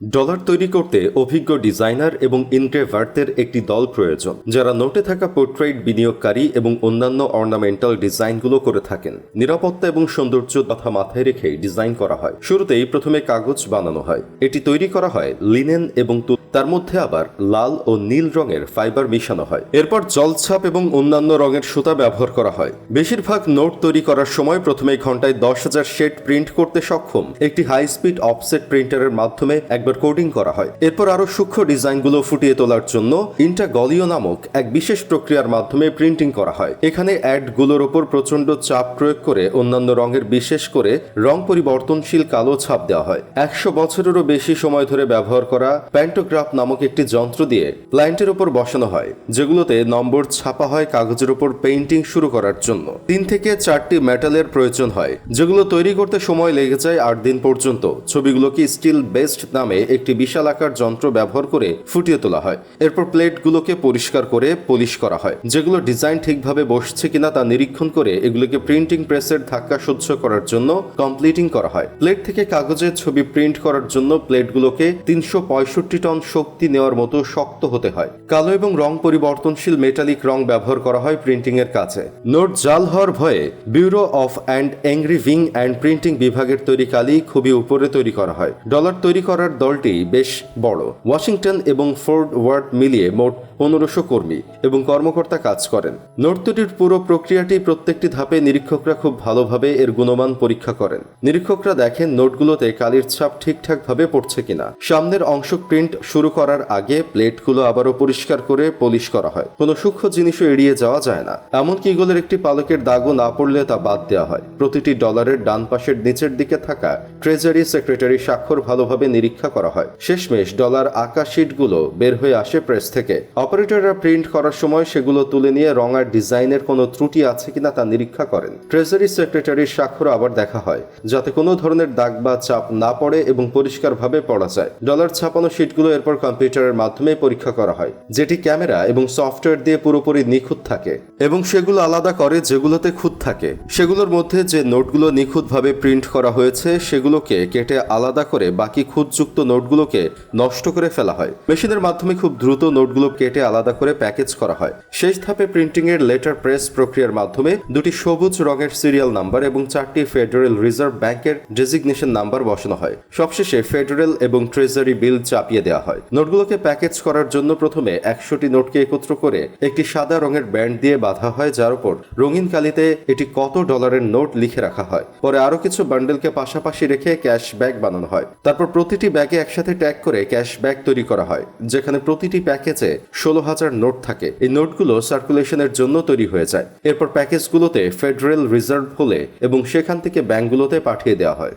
Dollar তৈরি করতে অভিজ্ঞ ডিজাইনার এবং ইনগ্রেভারদের একটি দল প্রয়োজন, যারা নোটে থাকা পোর্ট্রেট বিনিয়োগকারী এবং অন্যান্য অর্নামেন্টাল ডিজাইনগুলো করে থাকেন। নিরাপত্তা এবং সৌন্দর্য কথা মাথায় রেখে ডিজাইন করা হয়। শুরুতেই প্রথমে কাগজ বানানো হয়। এটি তৈরি করা হয় লিনেন এবং তার মধ্যে আবার লাল ও নীল রঙের ফাইবার মিশানো হয়। এরপর জলছাপ এবং অন্যান্য রঙের সুতা ব্যবহার করা হয়। বেশিরভাগ নোট তৈরি করার সময় প্রথমে ঘন্টায় দশ হাজার শেড প্রিন্ট করতে সক্ষম। একটি হাই স্পিড অফসেট প্রিন্টারের মাধ্যমে একবার কোডিং করা হয়। এরপর আরও সূক্ষ্ম ডিজাইনগুলো ফুটিয়ে তোলার জন্য ইন্টাগলিও নামক এক বিশেষ প্রক্রিয়ার মাধ্যমে প্রিন্টিং করা হয়। এখানে অ্যাডগুলোর ওপর প্রচণ্ড চাপ প্রয়োগ করে অন্যান্য রঙের বিশেষ করে রং পরিবর্তনশীল কালো ছাপ দেওয়া হয়। একশো বছরেরও বেশি সময় ধরে ব্যবহার করা প্যান্টোগ্রাফ নামক একটি যন্ত্র দিয়ে প্ল্যান্টের উপর বসানো হয়, যেগুলোতে নম্বর ছাপা হয় কাগজের উপর পেইন্টিং শুরু করার জন্য। তিন থেকে চারটি মেটালের প্রয়োজন হয়, যেগুলো তৈরি করতে সময় লেগে যায় আট দিন পর্যন্ত। ছবিগুলোকে স্টিল বেস্ট নামে একটি বিশাল আকার যন্ত্র ব্যবহার করে ফুটিয়ে তোলা হয়। এরপর প্লেটগুলোকে পরিষ্কার করে পলিশ করা হয়। যেগুলো ডিজাইন ঠিকভাবে বসছে কিনা তা নিরীক্ষণ করে এগুলোকে প্রিন্টিং প্রেসের ধাক্কা সহ্য করার জন্য কমপ্লিটিং করা হয়। প্লেট থেকে কাগজের ছবি প্রিন্ট করার জন্য প্লেটগুলোকে তিনশো পঁয়ষট্টি টন শক্তি নেওয়ার মতো শক্ত হতে হয়। কালো এবং রং পরিবর্তনশীল মেটালিক রং ব্যবহার করা হয় প্রিন্টিং এর কাছে নোট জাল হওয়ার ভয়ে bureau of and engraving and printing বিভাগের তৈরি কালি খুবই উপরে তৈরি করা হয়। ডলার তৈরি করার দলটি বেশ বড়। ওয়াশিংটন এবং ফোর্ড ওয়ার্ড মিলিয়ে মোট পনেরোশো কর্মী এবং কর্মকর্তা কাজ করেন। নোট তৈরির পুরো প্রক্রিয়াটি প্রত্যেকটি ধাপে নিরীক্ষকরা খুব ভালোভাবে এর গুণমান পরীক্ষা করেন। নিরীক্ষকরা দেখেন নোটগুলোতে কালির ছাপ ঠিকঠাকভাবে পড়ছে কিনা। সামনের অংশ প্রিন্ট শুরু করার আগে প্লেটগুলো আবারও পরিষ্কার করে পলিশ করা হয়। কোনো সূক্ষ্ম জিনিসও এড়িয়ে যাওয়া যায় না। এমনকি ইগলের একটি পালকের দাগও না পড়লে তা বাদ দেওয়া হয়। প্রতিটি ডলারের ডান পাশের নিচের দিকে থাকা ট্রেজারি সেক্রেটারি স্বাক্ষর ভালোভাবে নিরীক্ষা করা হয়। শেষমেশ ডলার আঁকা শিটগুলো বের হয়ে আসে প্রেস থেকে। অপারেটররা প্রিন্ট করার সময় সেগুলো তুলে নিয়ে রঙার ডিজাইনের কোনো ত্রুটি আছে কিনা তা নিরীক্ষা করেন। ট্রেজারি সেক্রেটারির স্বাক্ষর আবার দেখা হয়, যাতে কোনো ধরনের দাগ বা চাপ না পড়ে এবং পরিষ্কারভাবে পড়া যায়। ডলার ছাপানো শিটগুলো এরপর কম্পিউটারের মাধ্যমে পরীক্ষা করা হয়, যেটি ক্যামেরা এবং সফটওয়্যার দিয়ে পুরোপুরি নিখুঁত থাকে এবং সেগুলো আলাদা করে যেগুলোতে খুঁত থাকে। সেগুলোর মধ্যে যে নোটগুলো নিখুঁতভাবে প্রিন্ট করা হয়েছে, সেগুলোকে কেটে আলাদা করে বাকি খুঁতযুক্ত নোটগুলোকে নষ্ট করে ফেলা হয়। মেশিনের মাধ্যমে খুব দ্রুত নোটগুলো কেটে আলাদা করে প্যাকেজ করা হয়। শেষ ধাপে প্রিন্টিং এর লেটার প্রেস প্রক্রিয়ার মাধ্যমে দুটি সবুজ রঙের সিরিয়াল নাম্বার এবং চারটি ফেডারেল রিজার্ভ ব্যাংকের ডেজিগনেশন নাম্বার বসানো হয়। সবশেষে ফেডারেল এবং ট্রেজারি বিল চাপিয়ে দেওয়া হয়। নোটগুলোকে প্যাকেজ করার জন্য প্রথমে একশোটি নোটকে একত্র করে একটি সাদা রঙের ব্যান্ড দিয়ে বাঁধা হয়, যার উপর রঙিন কালিতে এটি কত ডলারের নোট লিখে রাখা হয়। পরে আরও কিছু বান্ডেলকে পাশাপাশি রেখে ক্যাশ ব্যাগ বানানো হয়। তারপর প্রতিটি ব্যাগে একসাথে ট্যাগ করে ক্যাশব্যাক তৈরি করা হয়, যেখানে প্রতিটি প্যাকেজে ষোলো হাজার নোট থাকে। এই নোটগুলো সার্কুলেশনের জন্য তৈরি হয়ে যায়। এরপর প্যাকেজগুলোতে ফেডারেল রিজার্ভ হলে এবং সেখান থেকে ব্যাংকগুলোতে পাঠিয়ে দেওয়া হয়।